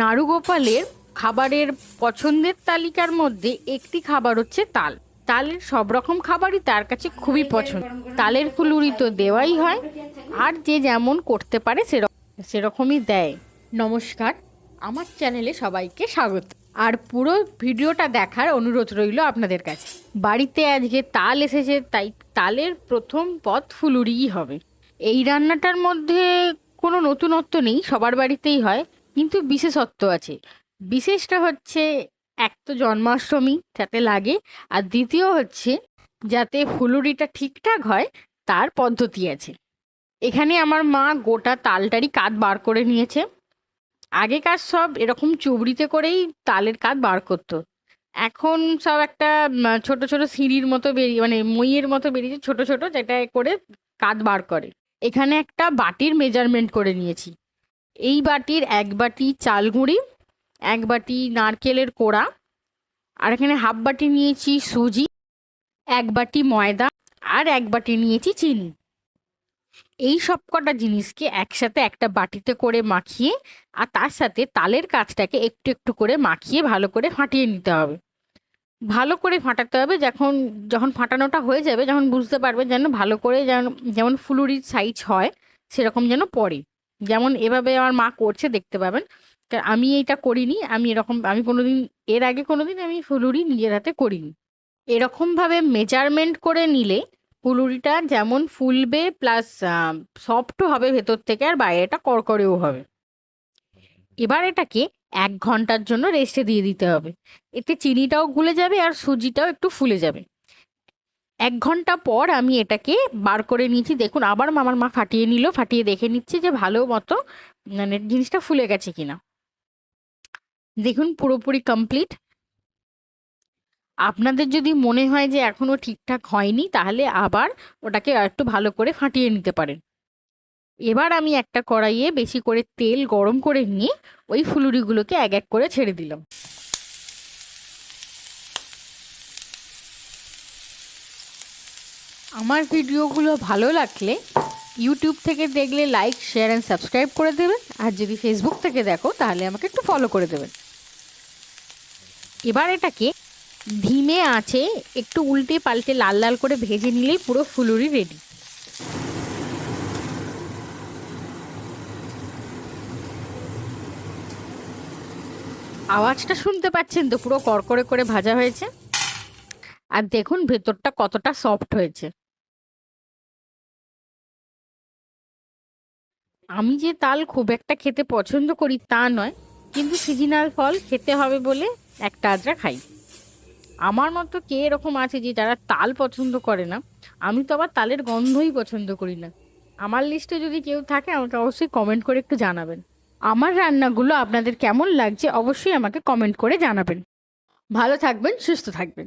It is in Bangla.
নাড়ুগোপালের খাবারের পছন্দের তালিকার মধ্যে একটি খাবার হচ্ছে তাল। তালের সব রকম খাবারই তার কাছে খুবই পছন্দ। তালের ফুলুরি তো দেওয়াই হয়, আর যে যেমন করতে পারে সেরকম সেরকমই দেয়। নমস্কার, আমার চ্যানেলে সবাইকে স্বাগত। আর পুরো ভিডিওটা দেখার অনুরোধ রইল আপনাদের কাছে। বাড়িতে আজকে তাল এসেছে, তাই তালের প্রথম পথ ফুলুরিই হবে। এই রান্নাটার মধ্যে কোনো নতুনত্ব নেই, সবার বাড়িতেই হয়। কিন্তু বিশেষত্ব আছে। বিশেষটা হচ্ছে এক তো জন্মাষ্টমী যাতে লাগে, আর দ্বিতীয় হচ্ছে যাতে ফুলুরিটা ঠিকঠাক হয়, তার পদ্ধতি আছে। এখানে আমার মা গোটা তালটারই কাঠ বার করে নিয়েছে। আগেকার সব এরকম চুবড়িতে করেই তালের কাঠ বার করতো। এখন সব একটা ছোট ছোট সিঁড়ির মতো বেরিয়ে মানে মইয়ের মতো বেরিয়েছে ছোট ছোট যেটা করে কাঠ বার করে। এখানে একটা বাটির মেজারমেন্ট করে নিয়েছি। এই বাটির এক বাটি চাল গুঁড়ি, এক বাটি নারকেলের কোড়া, আর এখানে হাফ বাটি নিয়েছি সুজি, এক বাটি ময়দা, আর এক বাটি নিয়েছি চিনি। এই সব কটা জিনিসকে একসাথে একটা বাটিতে করে মাখিয়ে, আর তার সাথে তালের কাজটাকে একটু একটু করে মাখিয়ে ভালো করে ফাটিয়ে নিতে হবে। ভালো করে ফাটাতে হবে, যখন যখন ফাটানোটা হয়ে যাবে, যখন বুঝতে পারবে যেন ভালো করে যেন, যেমন ফুলুরির সাইজ হয়, সেরকম যেন পড়ে। যেমন এভাবে আমার মা করছে দেখতে পাবেন। আমি এইটা করিনি, আমি এরকম, আমি কোনোদিন, এর আগে কোনোদিন আমি ফুলুরি নিজের হাতে করিনি। এরকমভাবে মেজারমেন্ট করে নিলে ফুলুরিটা যেমন ফুলবে প্লাস সফটও হবে ভেতর থেকে আর বাইরেটা কড়কড়েও হবে। এবার এটাকে এক ঘণ্টার জন্য রেস্টে দিয়ে দিতে হবে। এতে চিনিটাও গুলে যাবে আর সুজিটাও একটু ফুলে যাবে। এক ঘণ্টা পর আমি এটাকে বার করে নিয়েছি। দেখুন, আবার মামার মা ফাটিয়ে নিল, ফাটিয়ে দেখে নিচ্ছে যে ভালো মতো মানে জিনিসটা ফুলে গেছে কিনা। দেখুন, পুরোপুরি কমপ্লিট আপনাদের যদি মনে হয় যে এখনও ঠিকঠাক হয়নি, তাহলে আবার ওটাকে একটু ভালো করে ফাটিয়ে নিতে পারেন। এবার আমি একটা কড়াইয়ে বেশি করে তেল গরম করে নিয়ে ওই ফুলুরিগুলোকে এক এক করে ছেড়ে দিলাম। আমার ভিডিওগুলো ভালো লাগলে ইউটিউব থেকে দেখলে লাইক শেয়ার অ্যান্ড সাবস্ক্রাইব করে দেবেন। আর যদি ফেসবুক থেকে দেখো, তাহলে আমাকে একটু ফলো করে দেবেন। এবার এটাকে ধিমে আছে একটু উল্টে পাল্টে লাল লাল করে ভেজে নিলেই পুরো ফুলুরি রেডি আওয়াজটা শুনতে পাচ্ছেন তো? পুরো কড়কড়ে করে ভাজা হয়েছে। আর দেখুন, ভেতরটা কতটা সফট হয়েছে। আমি যে তাল খুব একটা খেতে পছন্দ করি তা নয়, কিন্তু সিজনাল ফল খেতে হবে বলে একটা আজরা খাই। আমার মতো কে এরকম আছে যে যারা তাল পছন্দ করে না? আমি তো আবার তালের গন্ধই পছন্দ করি না। আমার লিস্টে যদি কেউ থাকে, আমাকে অবশ্যই কমেন্ট করে একটু জানাবেন। আমার রান্নাগুলো আপনাদের কেমন লাগছে অবশ্যই আমাকে কমেন্ট করে জানাবেন। ভালো থাকবেন, সুস্থ থাকবেন।